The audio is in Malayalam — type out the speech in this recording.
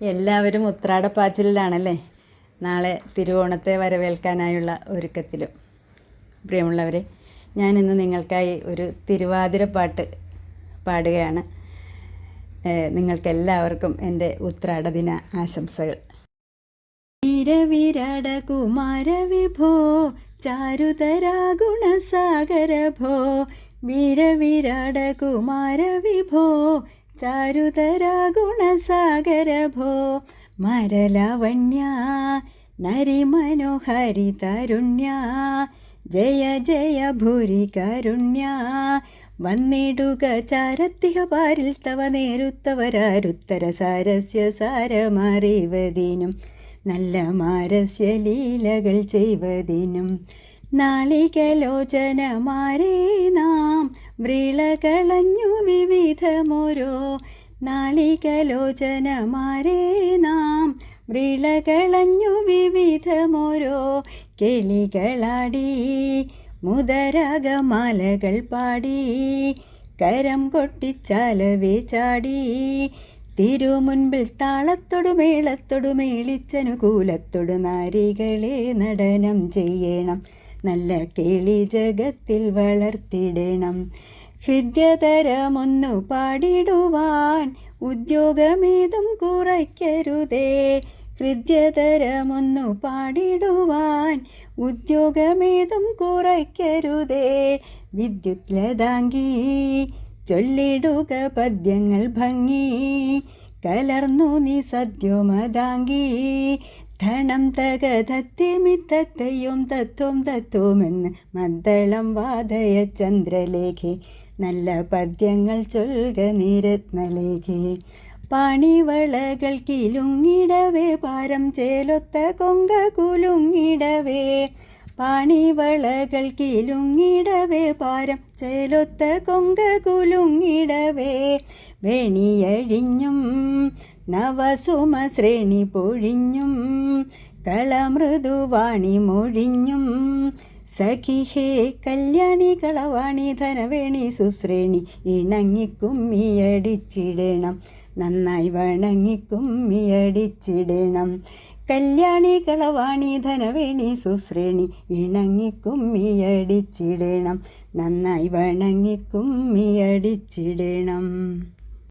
എല്ലാവരും ഉത്രാടപ്പാച്ചിലാണല്ലേ നാളെ തിരുവോണത്തെ വരവേൽക്കാനായുള്ള ഒരുക്കത്തിലും. പ്രിയമുള്ളവരെ ഞാൻ ഇന്ന് നിങ്ങൾക്കായി ഒരു തിരുവാതിര പാട്ട് പാടുകയാണ്. നിങ്ങൾക്കെല്ലാവർക്കും എന്റെ ഉത്രാട ദിന ആശംസകൾ. വീരവിരാട കുമാര വിഭോ ഭോ വീരവിരാട കുമാര വിഭോ ചാരുതരാ മരലവണ്യ ഭോ മരലാവണ്യ നരിമനോഹരി തരുണ്യ ജയ ജയ ഭൂരി കരുണ്യ വന്നിടുക ചാരത്തിഹ പാരിൽ തവ നേരുത്തവരാരുത്തര സാരസ്യ സാരമറിവതിനും നല്ല മാരസ്യ ലീലകൾ ചെയ്വതിനും. നാളികലോചനമാരേ നാം വ്രീളകളഞ്ഞു വിവിധമോരോ നാളികലോചനമാരേ നാം വ്രീളകളഞ്ഞു വിവിധമോരോ കിളികളാടി മുതരാഗമാലകൾ പാടി കരം കൊട്ടിച്ചാലവേ ചാടി തിരുമുൻപിൽ താളത്തൊടു മേളത്തൊടു മേളിച്ചനുകൂലത്തൊടു നാരികളെ നടനം ചെയ്യണം. നല്ല കിളി ജഗത്തിൽ വളർത്തിടണം. ഹൃദ്യതരമൊന്നു പാടിടുവാൻ ഉദ്യോഗമേതും കുറയ്ക്കരുതേ. ഹൃദ്യതരമൊന്നു പാടിടുവാൻ ഉദ്യോഗമേതും കുറയ്ക്കരുതേ. വിദ്യുത് ലതാങ്കി ചൊല്ലിടുക പദ്യങ്ങൾ ഭംഗി. കലർന്നു നീ സദ്യോമതാങ്കി ധനം തകതത്യമിത്തയും തത്വം തത്വമെന്ന് മദ്ദളം വാതയ ചന്ദ്രലേഖി. നല്ല പദ്യങ്ങൾ ചൊൽക നിരത്നലേഖി. പണിവളകൾ കിലുങ്ങിടവേ പാരം ചേലൊത്ത കൊങ്ക കുലുങ്ങിടവേ. പണിവളകൾ കിലുങ്ങിടവേ പാരം ചേലൊത്ത കൊങ്ക കുലുങ്ങിടവേ. വേണിയഴിഞ്ഞും നവസുമ ശ്രേണി പൊഴിഞ്ഞും കളമൃദുവാണി മൊഴിഞ്ഞും. സഖിഹേ കല്യാണി കളവാണി ധനവേണി സുശ്രേണി ഇണങ്ങിക്കുമ്മിയടിച്ചിടണം നന്നായി വണങ്ങിക്കുമ്മിയടിച്ചിടണം കല്യാണി കളവാണി ധനവേണി സുശ്രേണി ഇണങ്ങിക്കുമ്മിയടിച്ചിടണം നന്നായി വണങ്ങിക്കുമ്മിയടിച്ചിടണം